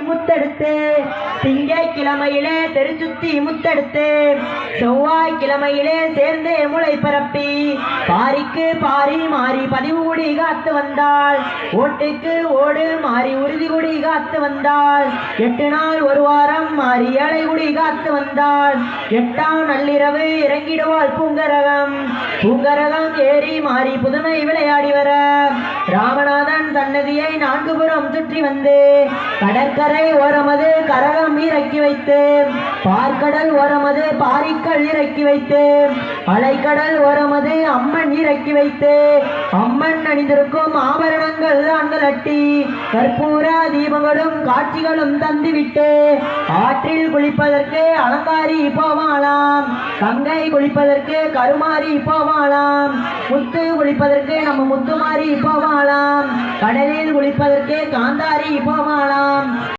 முத்தெடுத்து திங்கட்கிழமையிலே தெருச்சுத்தி முத்தெடுத்து செவ்வாய் கிழமையிலே சேர்ந்து முளை பரப்பி பாரிக்கு பாரி மாறி பதிவு குடி காத்து வந்தாள். ஓட்டுக்கு ஓடு மாறி உறுதி குடி காத்து வந்தாள். எட்டு நாள் ஒரு வாரம் மாறி ஏழை குடி காத்து வந்தாள். எட்டாம் நள்ளிரவு இறங்கிடுவாள் பூங்கரகம். பூங்கரகம் ஏறி மாறி புதுமை விளையாடி வர ராமநாதன் சன்னதியை நான்கு புறம் சுற்றி வந்து கடற்கரை ஓரமது கரகம் இறக்கி வைத்து பார்க்கடல் ஓரமது பாரிக்கல் இறக்கி வைத்து அலைக்கடல் ஓரமது அம்மன் இறக்கி வைத்து அம்மன் அணிந்திருக்கும் ஆபரணங்கள் ஆண்கள் கற்பூர தீபங்களும் காட்சிகளும் தந்துவிட்டு ஆற்றில் குளிப்பதற்கு அலங்காரி போவாளாம் கங்கை குளிப்பதற்கு கருமாரி போவாளாம் முத்து குளிப்பதற்கு நம்ம முத்துமாரி போவாளாம் கடலில் குளிப்பதற்கு காந்தாரி போவாளாம்